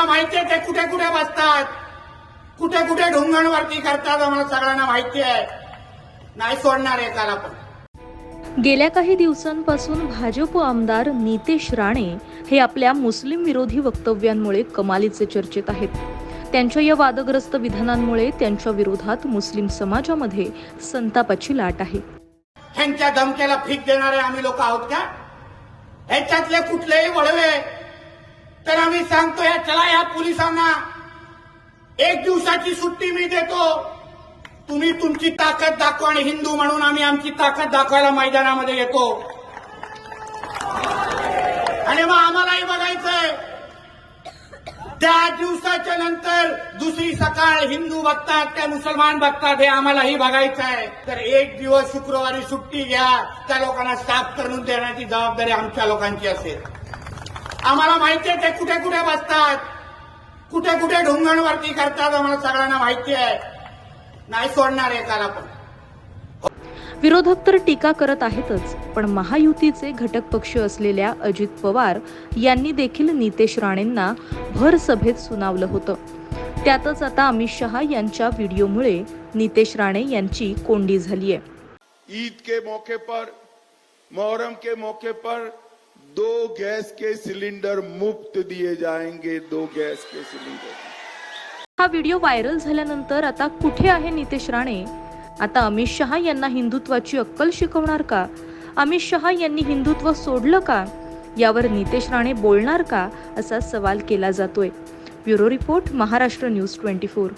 आम्हाला माहिती आहे ते कुठे कुठे बसतात? कुठे कुठे ढुंगणवरती करतात आम्हाला सगळ्यांना माहिती आहे. नाही सोडणार एकाला पण. गेल्या काही दिवसांपासून भाजप आमदार नितेश राणे हे आपल्या मुस्लिम विरोधी वक्तव्यांमुळे कमालीचे चर्चेत आहेत. त्यांच्या या वादग्रस्त विधानांमुळे त्यांच्या विरोधात मुस्लिम समाजामध्ये संतापाची लाट आहे. ह्यांच्या धमक्याला फीक देणारे आम्ही लोक आहोत का? ह्याच्यातले कुठलेही वळवे तर सांगतो या चला या पोलिसांना. एक दिवसाची सुट्टी मी देतो. तुम्ही तुमची ताकद दाखवा आणि हिंदू म्हणून आम्ही आमची ताकद दाखवायला मैदानामध्ये येतो. आणि मग आम्हालाही बघायचंय. त्या दिवसाच्या नंतर दुसरी सकाळ हिंदू बघतात त्या मुसलमान बघतात हे आम्हालाही बघायचं आहे तर एक दिवस शुक्रवारी सुट्टी घ्या. त्या लोकांना साफ करून देण्याची जबाबदारी आमच्या लोकांची असेल. आम्हाला माहिती आहे ते कुठे कुठे बसतात. कुठे कुठे ढुंगणवरती करतात आम्हाला सगळ्यांना माहिती आहे. नाही सोडणार एकाला पण. विरोधक तर टीका करत आहेतच पण महायुतीचे घटक पक्ष असलेल्या अजित पवार यांनी देखील नितेश राणेंना भर सभेत सुनावलं होतं. त्यातच आता अमित शहा यांच्या व्हिडिओमुळे नितेश राणे यांची कोंडी झालीय. ईद के मौके पर मोहर्रम के मौके पर दो गैस के सिलेंडर मुफ्त दिए जाएंगे दो गैस के सिलेंडर। हा व्हिडिओ व्हायरल झाल्यानंतर आता कुठे आहे नितेश राणे? आता अमित शहा यांना हिंदुत्वाची अक्कल शिकवणार का? अमित शहा यांनी हिंदुत्व सोडलं का? यावर नितेश राणे बोलणार का? असा सवाल केला जातोय. Bureau report Maharashtra news twenty four.